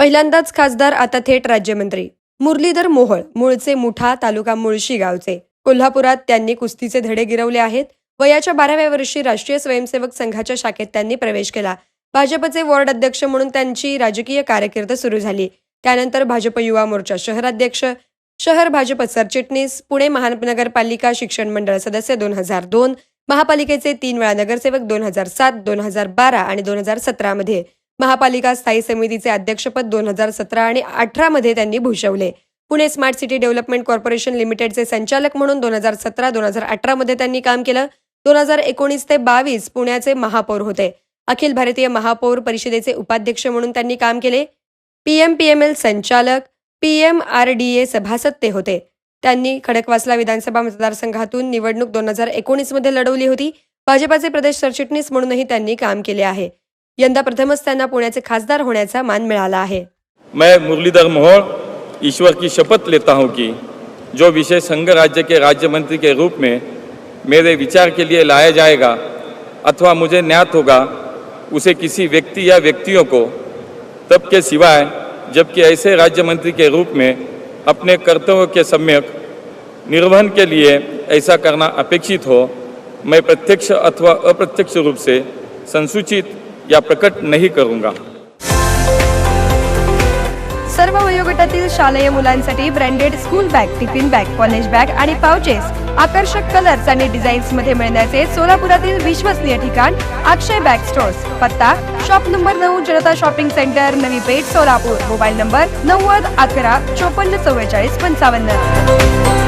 पहिल्यांदाच खासदार आता थेट राज्यमंत्री. मुरलीधर मोहोळ मूळचे मुठा तालुका मुळशी गावचे. कोल्हापुरात त्यांनी कुस्तीचे धडे गिरवले आहेत वयाच्या बाराव्या वर्षी राष्ट्रीय स्वयंसेवक संघाच्या शाखेत त्यांनी प्रवेश केला. भाजपचे वॉर्ड अध्यक्ष म्हणून त्यांची राजकीय कारकीर्द सुरू झाली. त्यानंतर भाजप युवा मोर्चा शहराध्यक्ष शहर भाजप सरचिटणीस पुणे महानगरपालिका शिक्षण मंडळ सदस्य दोन हजार दोन महापालिकेचे तीन वेळा नगरसेवक दोन हजार सात दोन हजार बारा आणि दोन हजार सतरामध्ये. महापालिका स्थायी समितीचे अध्यक्षपद दोन हजार सतरा आणि अठरामध्ये त्यांनी भूषवले. Pune smart city development corporation लिमिटेडचे संचालक म्हणून दोन हजार सतरा दोन हजार अठरामध्ये त्यांनी काम केलं. दोन हजार एकोणीस ते बावीस पुण्याचे महापौर होते. अखिल भारतीय महापौर परिषदेचे उपाध्यक्ष म्हणून त्यांनी काम केले. पीएम पीएमएल संचालक पीएम आर डी ए सभासद ते होते. त्यांनी खडकवासला विधानसभा मतदारसंघातून निवडणूक दोन हजार एकोणीसमध्ये लढवली होती. भाजपाचे प्रदेश सरचिटणीस म्हणूनही त्यांनी काम केले आहे. यंदा प्रथमच त्यांना पुण्याचे खासदार होण्याचा मान मिळाला आहे. मैं मुरलीधर मोहोळ ईश्वर की शपथ लेता हूं कि जो विषय संघ राज्य के राज्य मंत्री के रूप में मेरे विचार के लिए लाया जाएगा अथवा मुझे ज्ञात होगा उसे किसी व्यक्ति या व्यक्तियों को तब के सिवाय जबकि ऐसे राज्य मंत्री के रूप में अपने कर्तव्यों के सम्यक निर्वहन के लिए ऐसा करना अपेक्षित हो मैं प्रत्यक्ष अथवा अप्रत्यक्ष रूप से संसूचित या प्रकट नाही करूंगा. सर्व वयोगटातील शालेय मुलांसाठी branded school bag tiffin bag college bag आणि पाउचेस आकर्षक कलर्स आणि डिझाईन्समध्ये मिळण्याचे सोलापुरातील विश्वसनीय ठिकाण अक्षय बॅग स्टोर्स पत्ता शॉप नंबर नऊ Janata shopping centre Navi Peth Solapur. Mobile number नव्वद अकरा चोपन्न चव्वेचाळीस पंचावन्न.